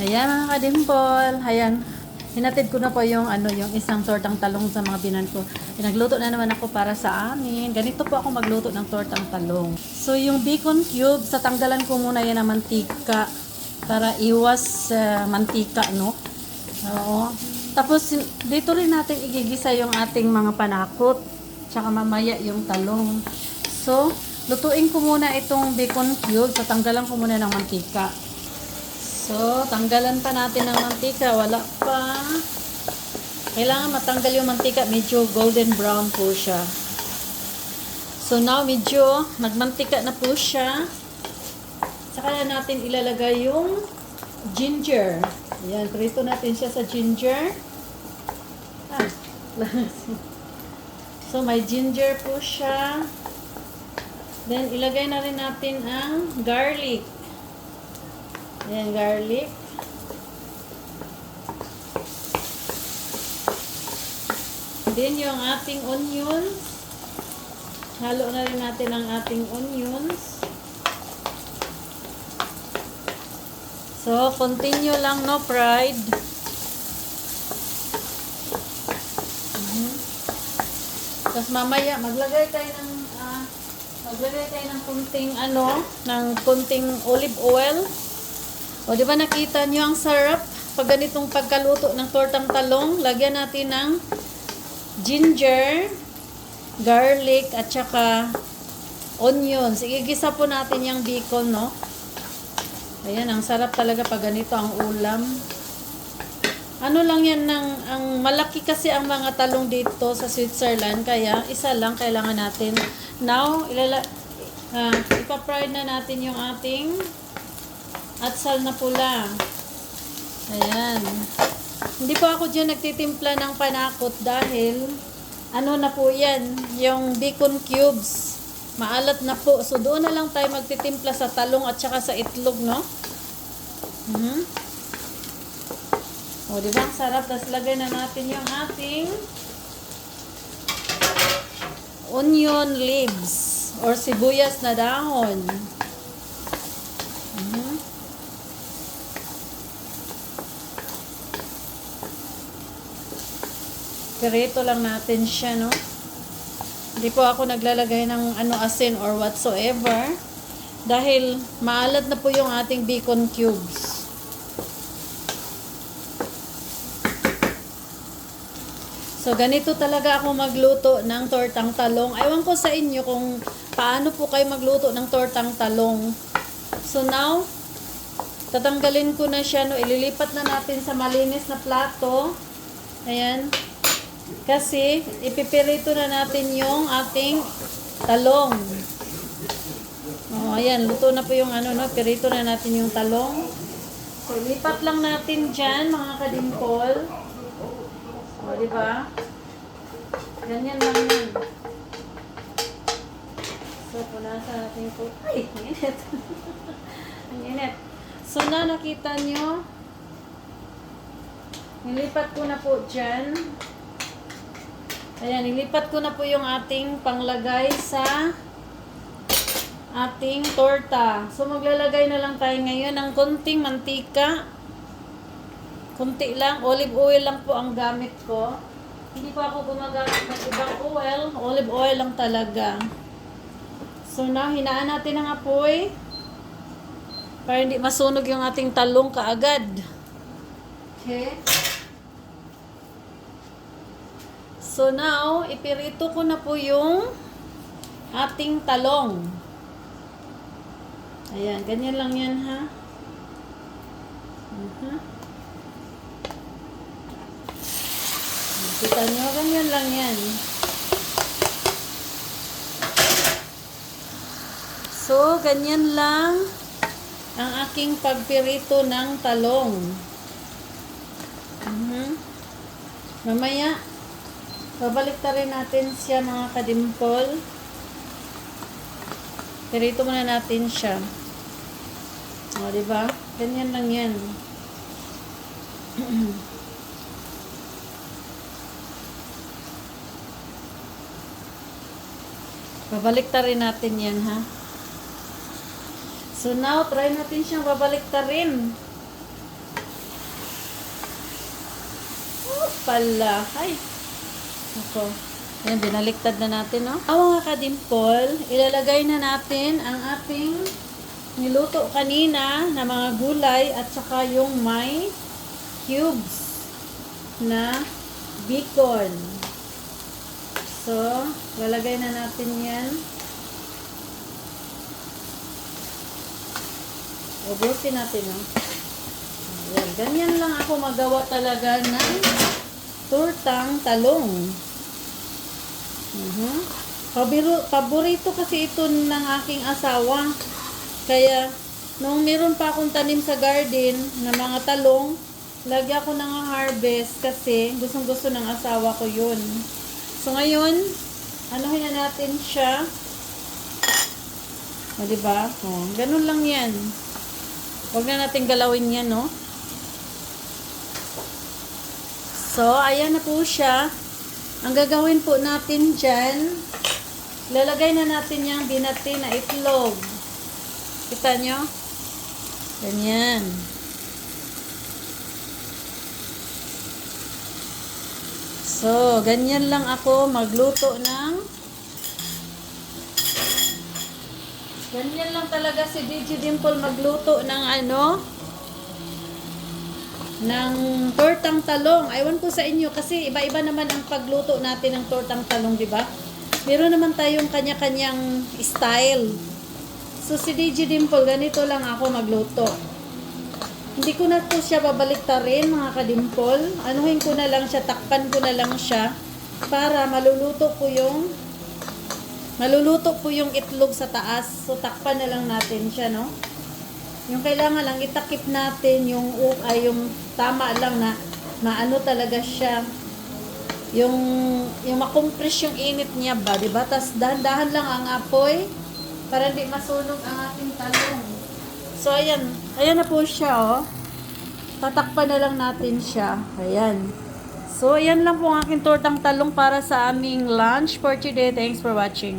Ayan mga kadimpol. Ayan. Hinatid ko na po yung ano yung isang tortang talong sa mga binan ko. Pinagluto na naman ako para sa amin. Ganito po ako magluto ng tortang talong. So yung bacon cube, sa tanggalan ko muna yan ng mantika para iwas sa mantika, no? Oo. Tapos dito rin natin igigisa yung ating mga panakot. Tsaka mamaya yung talong. So, lutuin ko muna itong bacon cube. So, tanggalan ko muna ng mantika. So, tanggalan pa natin ng mantika. Wala pa. Kailangan matanggal yung mantika. Medyo golden brown po siya. So, now medyo nagmantika na po siya. Saka na natin ilalagay yung ginger. Ayan, prito natin siya sa ginger. Ah, so, may ginger po siya. Then, ilagay na rin natin ang garlic. Ayan, garlic. Then, yung ating onions. Halo na rin natin ang ating onions. So, continue lang, no pride. Mhm. Tapos mamaya, maglagay tayo ng, ah, maglagay tayo ng kunting, ano, ng kunting olive oil. O, di ba nakita nyo ang sarap? Pag ganitong pagkaluto ng tortang talong, lagyan natin ng ginger, garlic, at saka onions. Igigisa po natin yung bacon, no? Ayan, ang sarap talaga pag ganito ang ulam. Ano lang yan ng, ang malaki kasi ang mga talong dito sa Switzerland, kaya isa lang kailangan natin. Now, ilala, ah, ipa-fry na natin yung ating atsal na pula. Ayan. Hindi po ako dyan nagtitimpla ng panakot dahil ano na po yan, yung bacon cubes. Maalat na po. So doon na lang tayo magtitimpla sa talong at saka sa itlog, no? Mhm. O, di ba? Sarap. Tapos lagay na natin yung ating onion leaves or sibuyas na dahon. Mhm. Pirito lang natin siya, no? Hindi po ako naglalagay ng ano asin or whatsoever dahil maalat na po yung ating bacon cubes. So, ganito talaga ako magluto ng tortang talong. Ewan ko sa inyo kung paano po kayo magluto ng tortang talong. So, now, tatanggalin ko na siya. No? Ililipat na natin sa malinis na plato. Ayan. Kasi, ipipirito na natin yung ating talong. Oh, ayan, luto na po yung ano, no? Pirito na natin yung talong. So, lipat lang natin dyan, mga kadimpol. O, di ba? Ganyan lang yan. So, punasan natin po. Ay, ang init. ang init. So, na nakita nyo, nilipat ko na po dyan. Ayan, nilipat ko na po yung ating panglagay sa ating torta. So, maglalagay na lang tayo ngayon ng konting mantika. Kunti lang. Olive oil lang po ang gamit ko. Hindi pa ako gumagamit ng ibang oil. Olive oil lang talaga. So, now, hinaan natin ang apoy. Para hindi masunog yung ating talong kaagad. Okay. So now, ipirito ko na po yung ating talong. Ayan, ganyan lang yan ha. Mhm. Kita nyo, ganyan lang yan. So, ganyan lang ang aking pagpirito ng talong. Mhm. Mamaya, babalik ta rin natin siya mga kadimpol. Pirito muna natin siya. O, di ba? Ganyan lang yan. Babalik ta rin natin yan, ha? So now, try natin siyang babalik ta rin. pala. Ay, ako. Ayan, binaliktad na natin, no? Ah, mga kadimpol, ilalagay na natin ang ating niluto kanina na mga gulay at saka yung may cubes na bacon. So, lalagay na natin yan. Ubusin natin, no? Ayan, ganyan lang ako magawa talaga ng turtang talong. Mhm. Pabiro, paborito kasi ito ng aking asawa. Kaya, nung meron pa akong tanim sa garden na mga talong, lagi ako nang harvest kasi gustong gusto ng asawa ko yun. So, ngayon, anuhin na natin siya. O, diba? O, ganun lang yan. Huwag na natin galawin yan, no? So, ayan na po siya. Ang gagawin po natin dyan, lalagay na natin yung binati na itlog. Kita nyo? Ganyan. So, ganyan lang ako magluto ng Ganyan lang talaga si DJ Dimple magluto ng ano ng tortang talong. Aywan ko sa inyo kasi iba-iba naman ang pagluto natin ng tortang talong, di ba? Meron naman tayong kanya-kanyang style. So si DJ Dimple, ganito lang ako magluto. Hindi ko na po siya babaliktarin, mga kadimpol. Anuhin ko na lang siya, takpan ko na lang siya para maluluto po yung maluluto po yung itlog sa taas. So takpan na lang natin siya, no? Yung kailangan lang itakip natin yung ay yung tama lang na maano talaga siya. Yung yung makompress yung init niya ba, 'di ba? Tas dahan-dahan lang ang apoy para hindi masunog ang ating talong. So ayan, ayan na po siya oh. Tatakpan na lang natin siya. Ayan. So ayan lang po ang aking tortang talong para sa aming lunch for today. Thanks for watching.